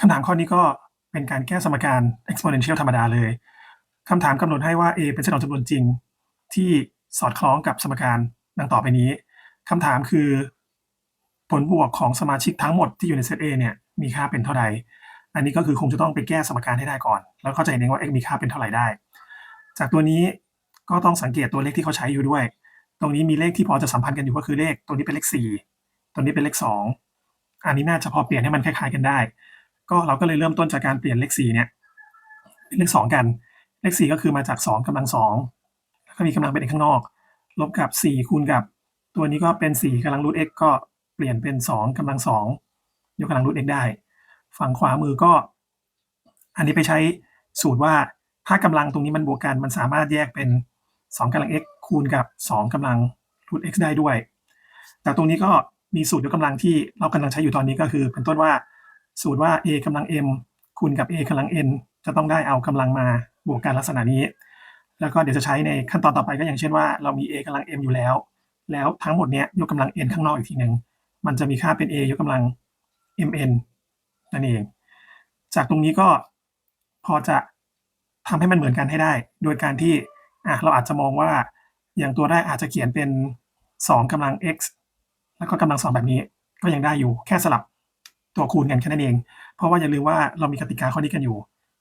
คำถามข้อนี้ก็เป็นการแก้สมการ exponential ธรรมดาเลยคำถามกำหนดให้ว่า a เป็นเส้นของจำนวนจริง ที่สอดคล้องกับสมการดังต่อไปนี้คำถามคือ ผลบวกของสมาชิกทั้งหมดที่อยู่ในเซต A เนี่ยมีค่าเป็นเท่าใด อันนี้ก็คือคงจะต้องไปแก้สมการให้ได้ก่อน แล้วเข้าใจเองว่า x มีค่าเป็นเท่าไหร่ได้ จากตัวนี้ก็ต้องสังเกตตัวเลขที่เขาใช้อยู่ด้วย ตรงนี้มีเลขที่พอจะสัมพันธ์กันอยู่ก็คือเลข ตัวนี้เป็นเลข 4 ตัวนี้เป็นเลข 2 อันนี้น่าจะพอเปลี่ยนให้มันคล้ายๆกันได้ ก็เราก็เลยเริ่มต้นจากการเปลี่ยนเลข4เนี่ยเป็นเลข2กัน เลข4ก็คือมาจาก2กำลัง2แล้วก็มีกำลังเป็น x ข้างนอก ลบกับ4คูณกับ ตัวนี้ก็เป็น4กำลังรูท x ก็เปลี่ยนเป็น2กำลัง2ยกกำลังรูท x ได้ ฝั่งขวามือก็ อันนี้ไปใช้สูตรว่าถ้ากำลังตรงนี้มันบวกกันมันสามารถแยกเป็น2กำลัง x คูณกับ 2กำลังรูท x ได้ด้วย แต่ตรงนี้ก็มีสูตรยกกำลังที่เรากำลังใช้อยู่ตอนนี้ก็คือ เป็นต้นว่า สูตรว่า a กำลัง m คูณกับ a กำลัง n จะต้องได้เอากำลังมาบวกกันลักษณะนี้ แล้วก็เดี๋ยวจะใช่ในขั้นตอนต่อไปก็อย่างเช่นว่าเรามี a กำลัง m อยู่แล้ว แล้วทั้งหมดเนี้ยยกกำลัง n ข้างนอกอีกทีหนึ่งมันจะมีค่าเป็น a ยกกำลัง mn นั่นเอง จากตรงนี้ก็พอจะทำให้มันเหมือนกันให้ได้ โดยการที่อะเราอาจจะมองว่าอย่างตัวแรกอาจจะเขียนเป็น 2กำลัง x แล้วก็กำลัง 2 แบบนี้ก็ยังได้อยู่แค่สลับ ตัวคูณกันแค่นั้นเอง เพราะว่าอย่าลืมว่าเรามีกติกาข้อนี้กันอยู่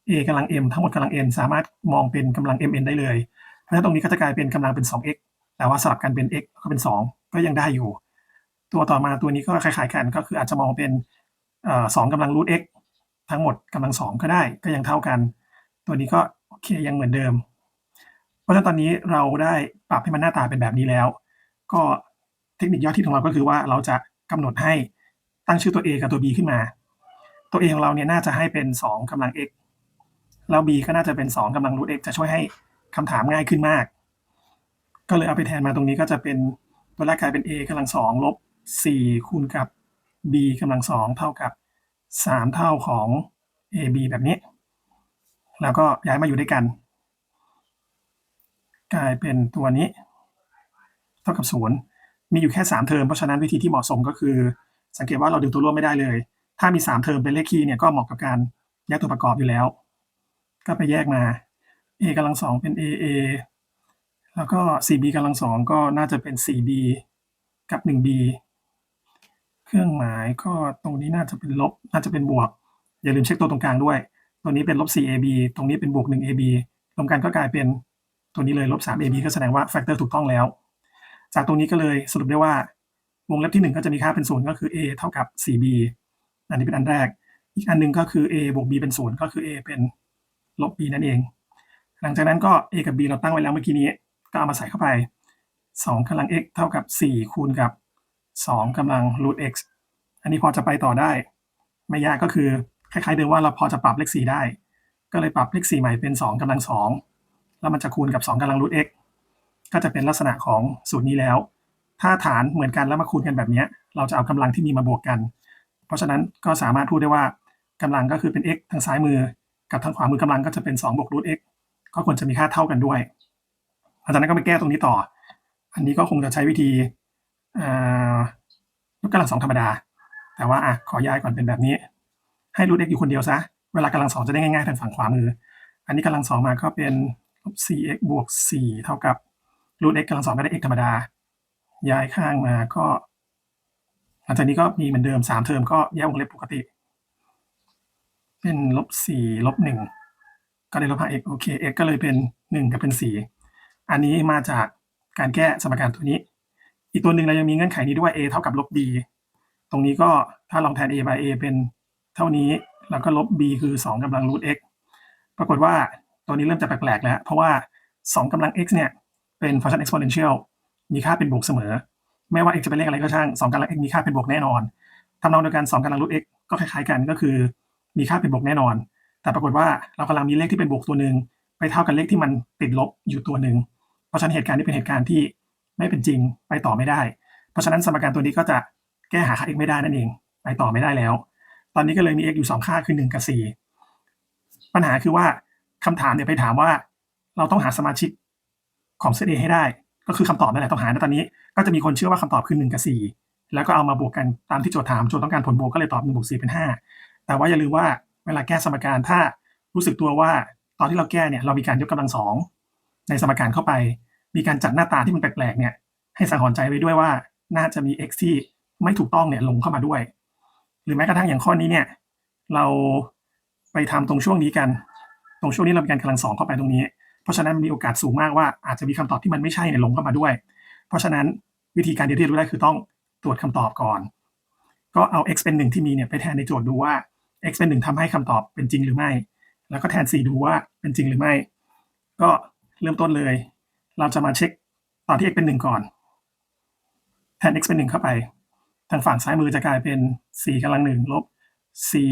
a กำลัง m ทั้งหมดกำลัง n สามารถมองเป็นกำลัง mn ได้เลย เพราะฉะนั้นตรงนี้ก็จะกลายเป็นกำลังเป็น 2x แต่ว่าสลับกันเป็น x ก็เป็น 2 ก็ยังได้อยู่ ตัวต่อมาตัวนี้ก็คล้ายๆกันก็คืออาจจะมองเป็นสองกำลังรูท x ทั้งหมดกำลังสองก็ได้ก็ยังเท่ากัน ตัวนี้ก็โอเคยังเหมือนเดิม เพราะฉะนั้นตอนนี้เราได้ปรับให้มันหน้าตาเป็นแบบนี้แล้ว ก็เทคนิคยอดที่ของเราก็คือว่าเราจะกำหนดให้ ตั้งชื่อตัว a กับตัว b ขึ้นมา ตัว a ของเราเนี่ยน่าจะให้เป็น 2กำลัง x แล้ว b ก็น่าจะเป็น 2กำลังรูท x จะช่วยให้คำถามง่ายขึ้นมาก ก็เลยเอาไปแทนมาตรงนี้ก็จะเป็นตัวแรกกลายเป็น a กำลังสองลบ4คูณกับ b กำลังสองเท่ากับ 3 เท่าของ ab แบบนี้ แล้วก็ย้ายมาอยู่ด้วยกัน กลายเป็นตัวนี้ เท่ากับศูนย์มีอยู่แค่ 3 เทอม เพราะฉะนั้นวิธีที่เหมาะสมก็คือ สังเกตว่าเราดึงตัวร่วมไม่ได้เลย ถ้ามี 3 เทอมเป็นเลขคี่เนี่ยก็เหมาะกับการแยกตัวประกอบอยู่แล้ว ก็ไปแยกมา a กำลังสองเป็น aa แล้วก็ 4b กำลังสองก็น่าจะเป็น 4b กับ 1b เครื่องหมายก็ตรงนี้น่าจะเป็นลบน่าจะเป็นบวก อย่าลืมเช็คตัวตรงกลางด้วย ตัวนี้เป็นลบ 4ab ตรงนี้เป็นบวก 1ab รวมกันก็กลายเป็นตัวนี้เลยลบ 3ab ก็แสดงว่าแฟกเตอร์ถูกต้องแล้ว จากตรงนี้ก็เลยสรุปได้ว่า วงเล็บที่ 1 ก็จะมีค่าเป็นศูนย์ก็คือ a เท่ากับ 4b อันนี้เป็นอันแรก อีกอันหนึ่งก็คือ a บวก b เป็นศูนย์ก็คือ a เป็นลบ b นั่นเอง หลังจากนั้นก็ a กับ b เราตั้งไว้แล้วเมื่อกี้นี้ ก็เอามาใส่เข้าไป 2กำลัง x เท่ากับ 4 คูณกับ 2กำลัง root x อันนี้พอจะไปต่อได้ ไม่ยากก็คือคล้ายๆเดิมว่าเราพอจะปรับเลข 4 ได้ ก็เลยปรับเลข 4 ใหม่เป็น 2กำลัง 2 แล้วมันจะคูณกับ 2กำลัง root x ก็จะเป็นลักษณะของสูตรนี้แล้ว ถ้าฐานเหมือนกันแล้วมาคูณกันแบบนี้ เราจะเอากำลังที่มีมาบวกกัน เพราะฉะนั้นก็สามารถพูดได้ว่ากำลังก็คือเป็น x ทางซ้ายมือ กับทางขวามือกำลังก็จะเป็น2บวก root x ก็ควรจะมีค่าเท่ากันด้วยหลังจากนั้นก็ไปแก้ตรงนี้ต่อ อันนี้ก็คงจะใช้วิธียกกำลังสองธรรมดา แต่ว่าอะขอย้ายก่อนเป็นแบบนี้ ให้รูท x อยู่คนเดียวซะ เวลากำลังสองจะได้ง่ายๆทางฝั่งขวามือ อันนี้กำลังสองมาก็เป็น 4x บวก4เท่ากับรูท x กำลังสองก็ได้ x ธรรมดา ย้ายข้างมาก็หลังจากนี้ก็มีเหมือนเดิม3เทอมก็แยกวงเล็บปกติ เป็นลบ4ลบ1ก็ได้ลบ 5x โอเค x ก็เลยเป็น1กับเป็น4อันนี้มาจากการแก้สมการตัวนี้ อีกตัวหนึ่งเรายังมีเงื่อนไขนี้ด้วย a เท่ากับลบ b ตรงนี้ก็ถ้าลองแทน a by a เป็นเท่านี้แล้วก็ลบ b คือ 2กำลัง root x ปรากฏว่าตัวนี้เริ่มจะแปลกๆแล้ว เพราะว่า 2กำลัง x เนี่ย เป็นฟังก์ชัน exponential มีค่าเป็นบวกเสมอ ไม่ว่า x จะเป็นเลขอะไรก็ช่าง2กำลัง x มีค่าเป็นบวกแน่นอนทำนองเดียวกัน2กำลัง root x ก็คล้ายๆกันก็คือ มีค่าเป็นบวกแน่นอน แต่ปรากฏว่าเรากำลังมีเลขที่เป็นบวกตัวหนึ่งไปเท่ากับเลขที่มันติดลบอยู่ตัวหนึ่งเพราะฉะนั้นเหตุการณ์นี้เป็นเหตุการณ์ที่ไม่เป็นจริงไปต่อไม่ได้ เพราะฉะนั้นสมการตัวนี้ก็จะแก้หาค่า x ไม่ได้นั่นเองไปต่อไม่ได้แล้ว ตอนนี้ก็เลยมี x อยู่ 2 ค่าคือ 1 กับ 4 ปัญหาคือว่าคำถามเนี่ยไปถามว่า เราต้องหาสมาชิกของเซต A ให้ได้ ก็คือคำตอบนั่นแหละต้องหาในตอนนี้ ก็จะมีคนเชื่อว่าคำตอบคือ1กับ 4 แล้วก็เอามาบวกกันตามที่โจทย์ถามโจทย์ต้องการผลบวกก็เลยตอบ1บวก4เป็น 5 แต่ว่าอย่าลืมว่าเวลาแก้สมการถ้ารู้สึกตัวว่าตอนที่เราแก้เนี่ยเรามีการยกกำลังสองในสมการเข้าไป มีการจัดหน้าตาที่มันแปลกๆเนี่ยให้สังหรณ์ใจไว้ด้วยว่าน่าจะมี x ที่ไม่ถูกต้องเนี่ยลงเข้ามาด้วย หรือแม้กระทั่งอย่างข้อนี้เนี่ยเราไปทำตรงช่วงนี้กัน ตรงช่วงนี้เรามีการกำลังสองเข้าไปตรงนี้ เพราะฉะนั้นมีโอกาสสูงมากว่าอาจจะมีคำตอบที่มันไม่ใช่เนี่ยลงเข้ามาด้วย เพราะฉะนั้นวิธีการเดียวที่รู้ได้คือต้องตรวจคำตอบก่อน ก็เอา x เป็นหนึ่งที่มีเนี่ยไปแทนในโจทย์ดูว่า x เป็นหนึ่งทำให้คำตอบเป็นจริงหรือไม่ แล้วก็แทน 4 ดูว่าเป็นจริงหรือไม่ ก็เริ่มต้นเลย เราจะมาเช็คตอนที่ x เป็นหนึ่งก่อน แทน x เป็นหนึ่งเข้าไป ทางฝั่งซ้ายมือจะกลายเป็น4กำลังหนึ่งลบ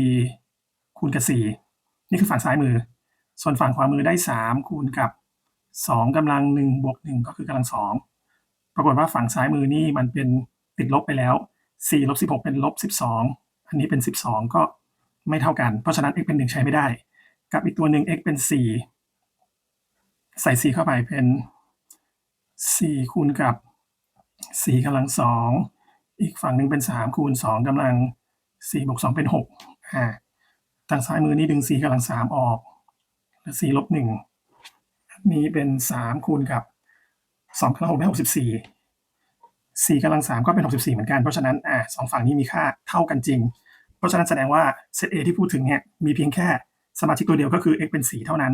4คูณกับ4นี่คือฝั่งซ้ายมือ ส่วนฝั่งขวามือได้ 3 คูณกับ 2กำลัง1บวก1ก็คือกำลัง 2 ปรากฏว่าฝั่งซ้ายมือนี่มันเป็นติดลบไปแล้ว 4 ลบ 16 เป็นลบ 12 อันนี้เป็น 12 ก็ไม่เท่ากัน เพราะฉะนั้น x เป็น 1 ใช้ไม่ได้ กับอีกตัวหนึ่ง x เป็น 4 ใส่ 4 เข้าไปเป็น 4 คูณกับ 4กำลัง 2 อีกฝั่งหนึ่งเป็น 3 คูณ 2กำลัง 4 บวก 2 เป็น6อ่าทางซ้ายมือนี่ดึง 4กำลัง 3 ออก หลือ4ลบ1อันนี้เป็น 3 คูณกับ2กำลัง6ได้64 4กำลัง3ก็เป็น 64 เหมือนกัน เพราะฉะนั้นอ่าสองฝั่งนี้มีค่าเท่ากันจริง เพราะฉะนั้นแสดงว่าเซต A ที่พูดถึงเนี่ยมีเพียงแค่สมาชิกตัวเดียวก็คือ x เป็น 4 เท่านั้น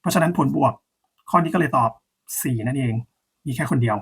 เพราะฉะนั้นผลบวกข้อนี้ก็เลยตอบ 4 นั่นเอง มีแค่คนเดียว